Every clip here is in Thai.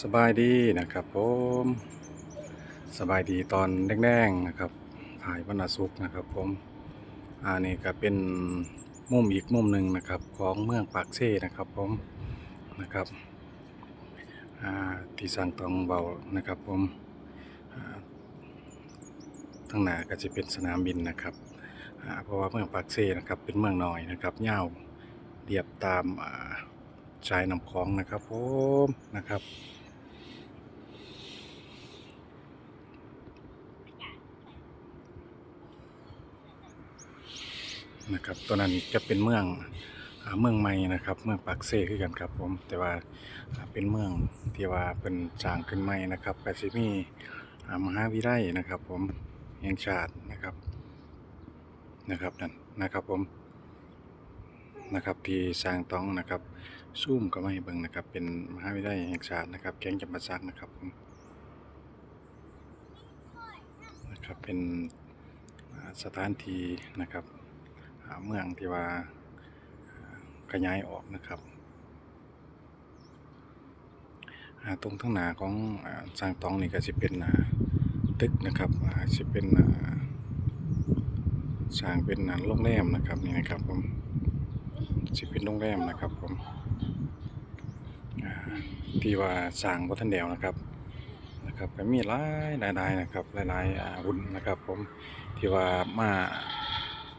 สบายดีนะครับผมสบายดีตอนแดงๆนะครับถ่ายวันศุกร์นะครับผมอันนี้ก็เป็นมุมอีกมุมหนึ่งนะครับของเมืองปากเซ่นะครับผมนะครับอ่าที่สังตองเบานะครับผมอ่าทางหน้าก็จะเป็นสนามบินนะครับอ่าเพราะว่าเมืองปากเซ่นะครับเป็นเมืองน้อยนะครับยาวเรียบตามชายน้ำคลองนะครับผมนะครับ นะครับตัวนั้นจะเป็นเมืองเมืองใหม่นะครับ เมืองปากเซ่คือกันครับผมแต่ว่าเป็นเมืองที่ว่าเป็นสร้างขึ้นใหม่นะครับก็สิมีมหาวิทยาลัยนะครับ ผมแห่งชาตินะครับนะครับนั่นนะครับผมนะครับที่สร้างต้องนะครับซูมก็ไม่เบิ่งนะครับ เป็นมหาวิทยาลัยแห่งชาตินะครับ แก๊งจำปาสักนะครับผมนะครับเป็นสถานที่นะครับ เมืองที่ว่าขยายออกนะครับตรงทั้งหนาของสร้างตองนี่ก็สิเป็นอ่าตึกนะครับอ่าสิเป็นสร้างเป็นอ่าโรงแรมนะครับนี่นะครับผมสิเป็นโรงแรมนะครับผมที่ว่าสร้างบ่ทันแล้วนะครับนะครับก็มีหลายหลายนะครับหลายๆหุ่นนะครับผมที่ว่ามา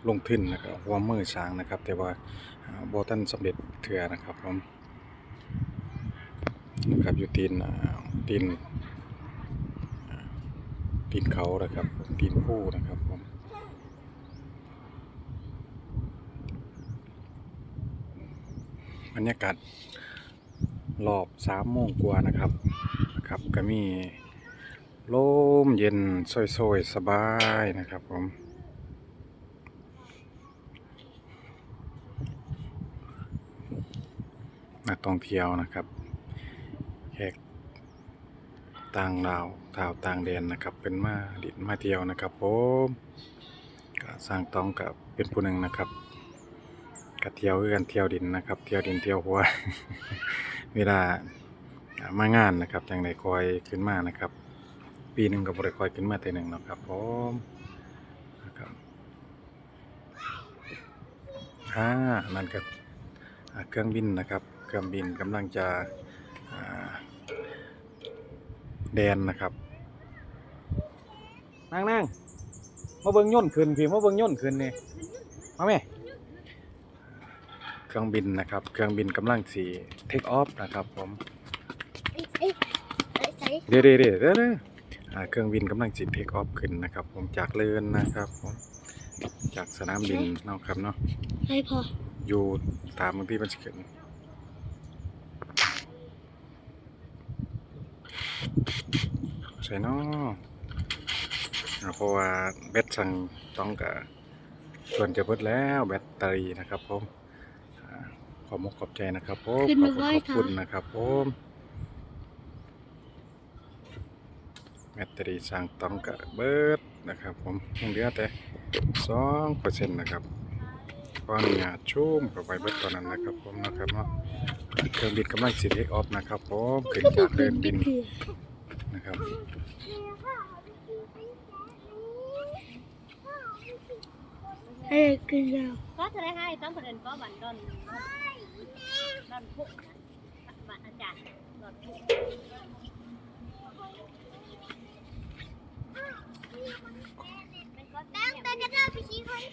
ลงทุนนะครับหัวมือช้างนะครับ แต่ว่าบ่ทันสำเร็จเถื่อนะครับผมนะครับอยู่ตีนตีนตีนเขานะครับตีนผู้นะครับผมบรรยากาศรอบสามโมงกว่านะครับนะครับก็มีลมเย็นโซยๆสบายนะครับผม นักท่องเที่ยวนะครับแขกต่างดาวชาวต่างแดนนะครับ เป็นมาดินมาเที่ยวนะครับผมก็สร้างต้องกับเป็นผู้หนึ่งนะครับก็เที่ยวกันเที่ยวดินนะครับ เที่ยวดินเที่ยวหัวเวลามางานนะครับจังไดคอยขึ้นมานะครับ ปีหนึ่งก็บ่ได้คอยขึ้นมาแต่หนึ่งหรอกครับผมนะครับอ่านั่นก็ เครื่องบินนะครับ เครื่องบินกำลังจะอ่าแดนนะครับนั่งนั่งมาเบิ่งย่นต์ขึ้นพี่มาเบิ่งย่นต์ขึ้นนี่มาแม่เครื่องบินนะครับ เครื่องบินกำลังสีเทคออฟนะครับผมเอ้ยเอ้ยใส่เดี๋ยวเดี๋ยวเดี๋ยวเดี๋ยวเดี๋ยวอ่าเครื่องบินกำลังสีเทคออฟขึ้นนะครับ ผมจากเรือนนะครับผมจากสนามบินเนาะครับเนาะให้พอ อยู่ตามบางที่มันสิขึ้นใช่เนาะอ่าเพราะว่าแบตสั่งต้องกับส่วนจะเบิดแล้วแบตเตอรี่นะครับผมอ่าขอบมกขอบใจนะครับผมขอบคุณขอบคุณนะครับผมแบตเตอรี่สั่งต้องกับเบิดนะครับผมยังเหลือแต่สองเปอร์เซ็นต์นะครับ ขออนุญาตชุ่มเข้าไปเบิดตอนนั้นนะครับผมนะครับเนาะเครื่องบินกำลังสิเทคออฟนะครับผมขึ้นจากเดินบินนะครับให้กินแล้ว có thể hai tấm phần có bản đơn đơn phụ bạn อาจารย์ đơn phụ แป้งเป็นกระดาษพี่ชี้คน